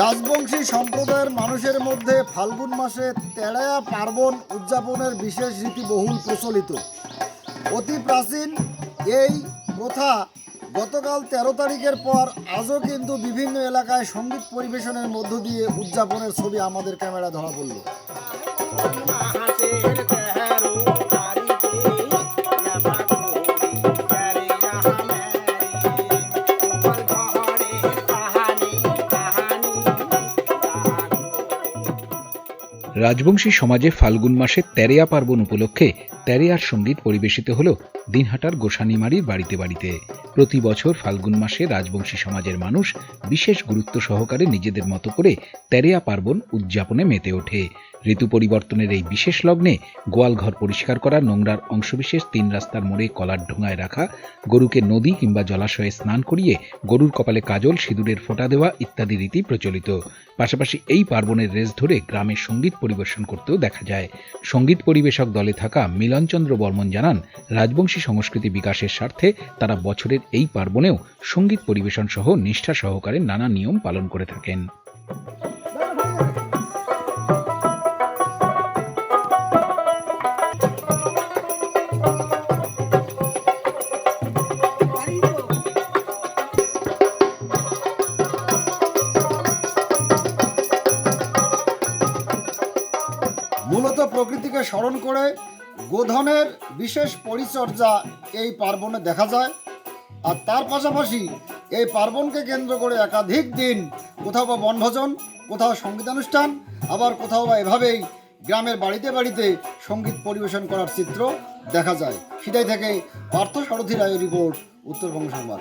রাজবংশী সম্প্রদায়ের মানুষের মধ্যে ফাল্গুন মাসে তেড়ায়া পার্বণ উদযাপনের বিশেষ রীতি বহুল প্রচলিত। অতি প্রাচীন এই প্রথা গতকাল তেরো তারিখের পর আজও কিন্তু বিভিন্ন এলাকায় সংগীত পরিবেশনের মধ্য দিয়ে উদযাপনের ছবি আমাদের ক্যামেরা ধরা পড়ল। রাজবংশী সমাজে ফাল্গুন মাসে তেরেয়া পার্বণ উপলক্ষে তেরেয়ার সংগীত পরিবেশিত হল দিনহাটার গোসানিমারির বাড়িতে বাড়িতে। প্রতি বছর ফাল্গুন মাসে রাজবংশী সমাজের মানুষ বিশেষ গুরুত্ব সহকারে নিজেদের মতো করে তেরেয়া পার্বণ উদযাপনে মেতে ওঠে। ঋতু পরিবর্তনের এই বিশেষ লগ্নে গোয়ালঘর পরিষ্কার করা, নোংরার অংশবিশেষ তিন রাস্তার মোড়ে কলার ঢোঙায় রাখা, গরুকে নদী কিংবা জলাশয়ে স্নান করিয়ে গরুর কপালে কাজল, সিঁদুরের ফোঁটা দেওয়া ইত্যাদি রীতি প্রচলিত। পাশাপাশি এই পার্বণের রেস ধরে গ্রামে সংগীত পরিবেশন করতেও দেখা যায়। সংগীত পরিবেশক দলে থাকা মিলনচন্দ্র বর্মন জানান, রাজবংশী সংস্কৃতি বিকাশের স্বার্থে তারা বছরের এই পার্বণেও সংগীত পরিবেশন সহ নিষ্ঠা সহকারে নানা নিয়ম পালন করে থাকেন। মূলত প্রকৃতিকে স্মরণ করে গোধনের বিশেষ পরিচর্যা এই পার্বণে দেখা যায়। আর তার পাশাপাশি এই পার্বণকে কেন্দ্র করে একাধিক দিন কোথাও বা বনভোজন, কোথাও সঙ্গীতানুষ্ঠান, আবার কোথাও বা এভাবেই গ্রামের বাড়িতে বাড়িতে সংগীত পরিবেশন করার চিত্র দেখা যায়। সেটাই থেকে পার্থ সারথী রায়ের রিপোর্ট, উত্তরবঙ্গ সংবাদ।